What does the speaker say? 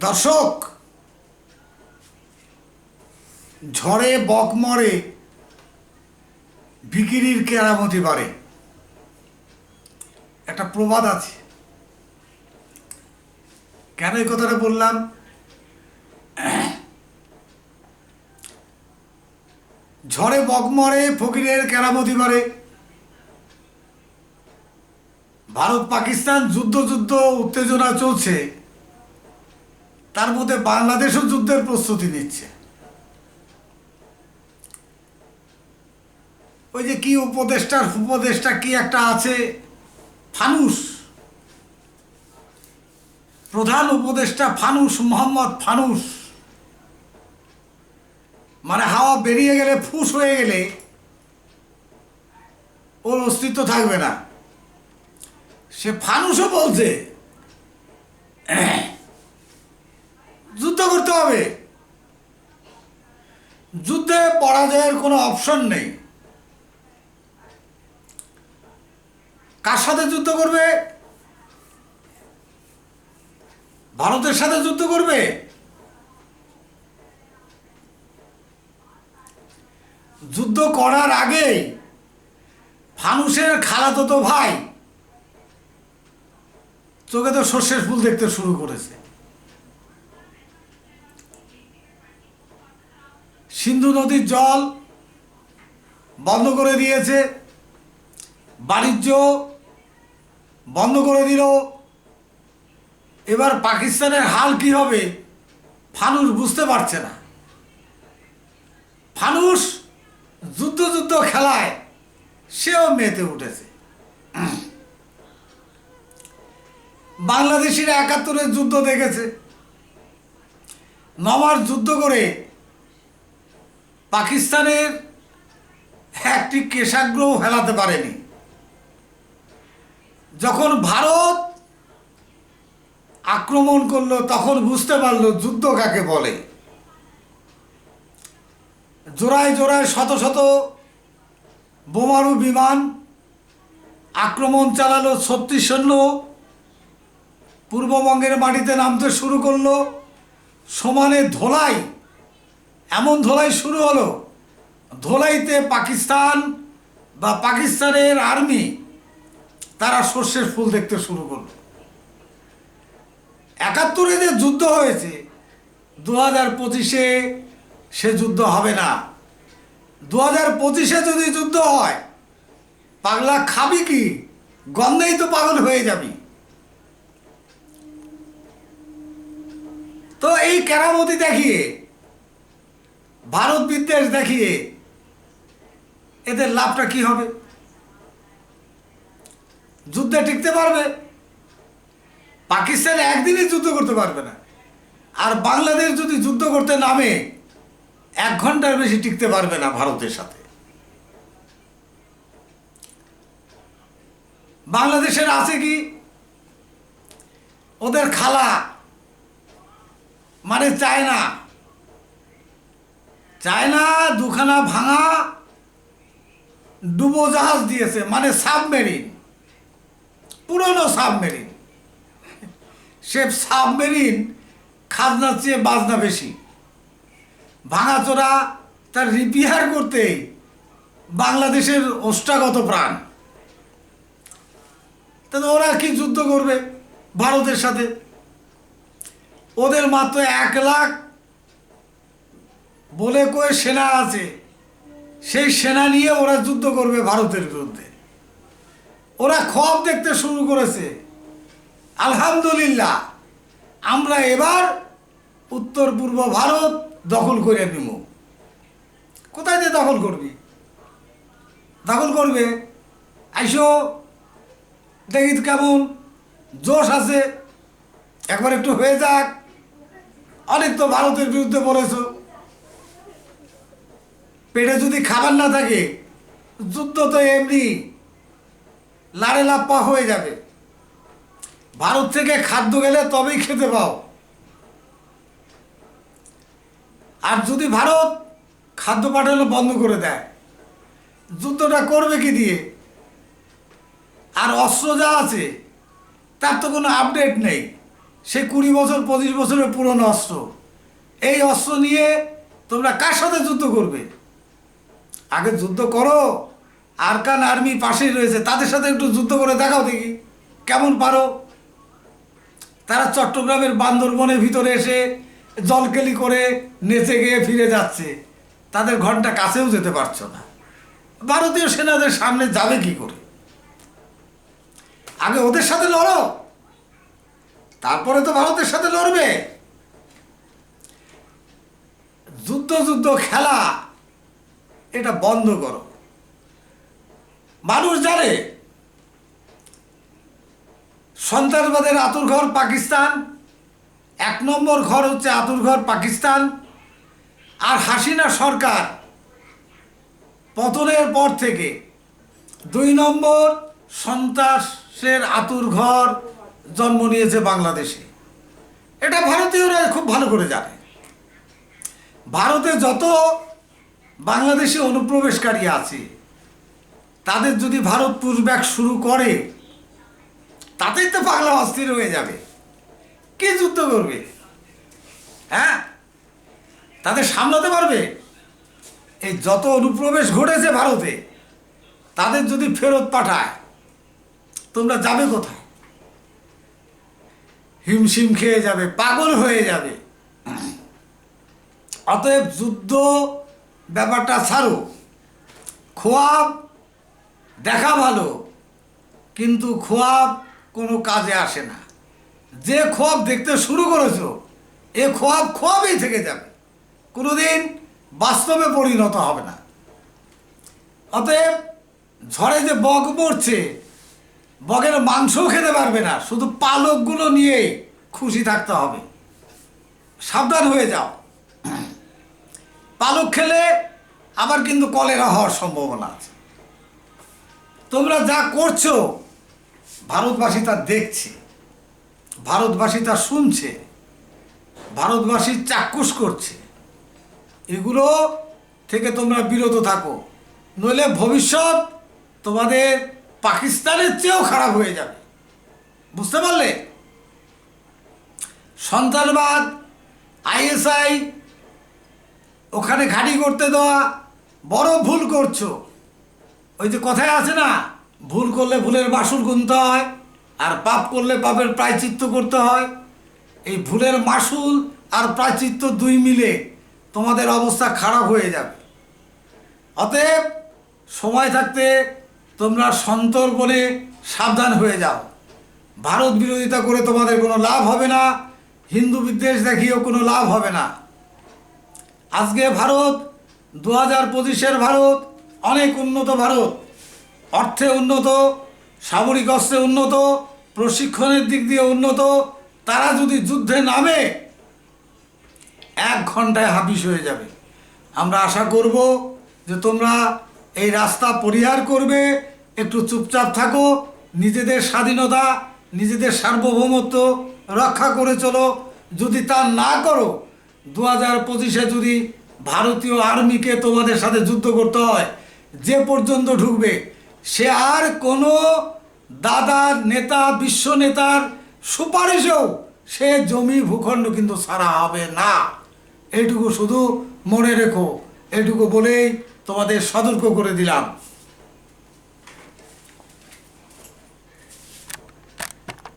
দর্শক, ঝড়ে বক মরে ভিকিরির কেরামতি বাড়ে। একটা প্রবাদ আছে। কেন এই কথাটা বললাম? ঝড়ে বক মরে ফকিরের কেরামতি বাড়ে। ভারত পাকিস্তান যুদ্ধ যুদ্ধ উত্তেজনা চলছে। তার মধ্যে বাংলাদেশও যুদ্ধের প্রস্তুতি নিচ্ছে। ওই যে কি উপদেষ্টার উপদেষ্টা কি একটা আছে? ফানুস। প্রধান উপদেষ্টা ফানুস, মোহাম্মদ ফানুস। মানে হাওয়া বেরিয়ে গেলে, ফুস হয়ে গেলে ওর অস্তিত্ব থাকবে না। সে ফানুসও বলছে যুদ্ধ করতে হবে যুদ্ধে পরাজয়ের কোনো অপশন নেই। কার সাথে যুদ্ধ করবে? ভারতের সাথে যুদ্ধ করবে? যুদ্ধ করার আগেই ফানুসের খালাতো তো ভাই, চোখে তো সর্ষের ফুল দেখতে শুরু করেছে। সিন্ধু নদীর জল বন্ধ করে দিয়েছে। বাণিজ্য বন্ধ করে দিল। এবার পাকিস্তানের হাল কি হবে ফানুস বুঝতে পারছে না। ফানুস যুদ্ধ যুদ্ধ খেলায় সেও মেতে উঠেছে। বাংলাদেশিরা একাত্তরের যুদ্ধ দেখেছে। নমার যুদ্ধ করে পাকিস্তানের একটি কেশাগ্রহ ফেলাতে পারেনি। যখন ভারত আক্রমণ করল, তখন বুঝতে পারল যুদ্ধ কাকে বলে। জোড়ায় জোড়ায় শত শত বোমারু বিমান আক্রমণ চালালো, ছত্রিশ সৈন্য পূর্ববঙ্গের মাটিতে নামতে শুরু করল। সমানে ধোলাই এমন ধোলাই শুরু হলো। ধোলাইতে পাকিস্তান বা পাকিস্তানের আর্মি তারা সর্ষের ফুল দেখতে শুরু করল। একাত্তরে যে যুদ্ধ হয়েছে দু হাজার পঁচিশে সে যুদ্ধ হবে না। দু হাজার পঁচিশে যদি যুদ্ধ হয়, পাগলা খাবি কি? গন্ধেই তো পাগল হয়ে যাবি। তো এই কেরামতি দেখিয়ে ভারত বিদ্বেষ দেখিয়ে এদের লাভটা কি হবে? যুদ্ধে টিকতে পারবে? পাকিস্তান একদিনই যুদ্ধ করতে পারবে না। আর বাংলাদেশ যদি যুদ্ধ করতে নামে, এক ঘণ্টার বেশি টিকতে পারবে না ভারতের সাথে। বাংলাদেশের আছে কি? ওদের খালা মানে চায়না চায়না দুখানা ভাঙা ডুবো জাহাজ দিয়েছে মানে সাবমেরিন, পুরনো সাবমেরিন। সে সাবমেরিন খাজনার চেয়ে বাজনা বেশি। ভাঙাচোরা তার রিপেয়ার করতে বাংলাদেশের ওষ্ঠাগত প্রাণ। তাহলে ওরা কি যুদ্ধ করবে ভারতের সাথে? ওদের মাত্র এক লাখ বলে কয়ে সেনা আছে। সেই সেনা নিয়ে ওরা যুদ্ধ করবে ভারতের বিরুদ্ধে। ওরা খব দেখতে শুরু করেছে। আলহামদুলিল্লাহ, আমরা এবার উত্তর পূর্ব ভারত দখল করে নিব। কোথায় যে দখল করবি? দখল করবে? আইসো দেখি কেমন? জোশ আছে। একবার একটু হয়ে যাক। অনেক তো ভারতের বিরুদ্ধে বলেছ। পেটে যদি খাবার না থাকে, যুদ্ধ তো এমনি লাড়ে লাপ্পা হয়ে যাবে। ভারত থেকে খাদ্য গেলে তবেই খেতে পাও। আর যদি ভারত খাদ্য পাঠানো বন্ধ করে দেয়, যুদ্ধটা করবে কি দিয়ে? আর অস্ত্র যা আছে, তার তো কোনো আপডেট নেই। সে কুড়ি বছর, পঁচিশ বছরের পুরনো অস্ত্র। এই অস্ত্র নিয়ে তোমরা কার সাথে যুদ্ধ করবে? আগে যুদ্ধ করো। আরকান আর্মি পাশেই রয়েছে। তাদের সাথে একটু যুদ্ধ করে দেখাও দেখি। কেমন পারো? তারা চট্টগ্রামের বান্দরবনের ভিতরে এসে জলকেলি করে নেচে গিয়ে ফিরে যাচ্ছে। তাদের ঘণ্টা কাছেও যেতে পারছ না। ভারতীয় সেনাদের সামনে যাবে কি করে? আগে ওদের সাথে লড়ো। তারপরে তো ভারতের সাথে লড়বে। যুদ্ধ যুদ্ধ খেলা। এটা বন্ধ করো। মানুষ জানে, সন্ত্রাসবাদের আতুর ঘর পাকিস্তান, এক নম্বর ঘর হচ্ছে আতুর ঘর পাকিস্তান, আর হাসিনা সরকার পতনের পর থেকে দুই নম্বর সন্ত্রাসের আতুর ঘর জন্ম নিয়েছে বাংলাদেশে। এটা ভারতীয়রা খুব ভালো করে জানে। ভারতে যত বাংলাদেশি অনুপ্রবেশকারী আছে। তাদের যদি ভারত পুশব্যাক শুরু করে, তাতেই তো বাংলা অস্থির হয়ে যাবে। কে যুদ্ধ করবে? হ্যাঁ? তাদের সামলাতে পারবে? এই যত অনুপ্রবেশ ঘটেছে ভারতে, তাদের যদি ফেরত পাঠায়, তোমরা যাবে কোথায়? হিমশিম খেয়ে যাবে, পাগল হয়ে যাবে। অতএব যুদ্ধ ব্যাপারটা ছাড়ো খোয়াব দেখা ভালো, কিন্তু খোয়াব কোনো কাজে আসে না। যে খোয়াব দেখতে শুরু করেছ, এ খোয়াব খোয়াবই থেকে যাবে। কোনোদিন বাস্তবে পরিণত হবে না। অতএব ঝড়ে যে বগ পড়ছে বগের মাংসও খেতে পারবে না, শুধু পালকগুলো নিয়ে খুশি থাকতে হবে। সাবধান হয়ে যাও। পালক খেলে আবার কিন্তু কলেরা হওয়ার সম্ভাবনা আছে। তোমরা যা করছ, ভারতবাসী তা দেখছে, ভারতবাসী তা শুনছে, ভারতবাসী চাক্ষুষ করছে। এগুলো থেকে তোমরা বিরত থাকো, নইলে ভবিষ্যৎ তোমাদের পাকিস্তানের চেয়েও খারাপ হয়ে যাবে। বুঝতে পারলে? সন্ত্রাসবাদ, আইএসআই ওখানে ঘাঁটি করতে দেওয়া বড় ভুল করছ। ওই যে কথায় আছে না, ভুল করলে ভুলের বাসুর গুনতে হয়, আর পাপ করলে পাপের প্রায়চিত্ত করতে হয়। এই ভুলের মাসুল আর প্রায়চিত্ত দুই মিলে তোমাদের অবস্থা খারাপ হয়ে যাবে। অতএব সময় থাকতে তোমরা সন্তর বলে সাবধান হয়ে যাও। ভারত বিরোধিতা করে তোমাদের কোনো লাভ হবে না, হিন্দু বিদ্বেষ দেখিয়েও কোনো লাভ হবে না। আজকে ভারত দু হাজার পঁচিশের ভারত, অনেক উন্নত ভারত। অর্থে উন্নত, সামরিক অস্ত্রে উন্নত, প্রশিক্ষণের দিক দিয়ে উন্নত, তারা যদি যুদ্ধে নামে, এক ঘন্টায় হাফিস হয়ে যাবে। আমরা আশা করব যে তোমরা এই রাস্তা পরিহার করবে, একটু চুপচাপ থাকো, নিজেদের স্বাধীনতা, নিজেদের সার্বভৌমত্ব রক্ষা করে চলো। যদি তা না করো দু হাজার পঁচিশে যদি ভারতীয় আর্মিকে তোমাদের সাথে যুদ্ধ করতে হয়, যে পর্যন্ত ঢুকবে, সে আর কোনো দাদার নেতা, বিশ্ব নেতার সুপারিশেও সে জমি ভূখণ্ড কিন্তু ছাড়া হবে না। এইটুকু শুধু মনে রেখো, এইটুকু বলেই তোমাদের সতর্ক করে দিলাম।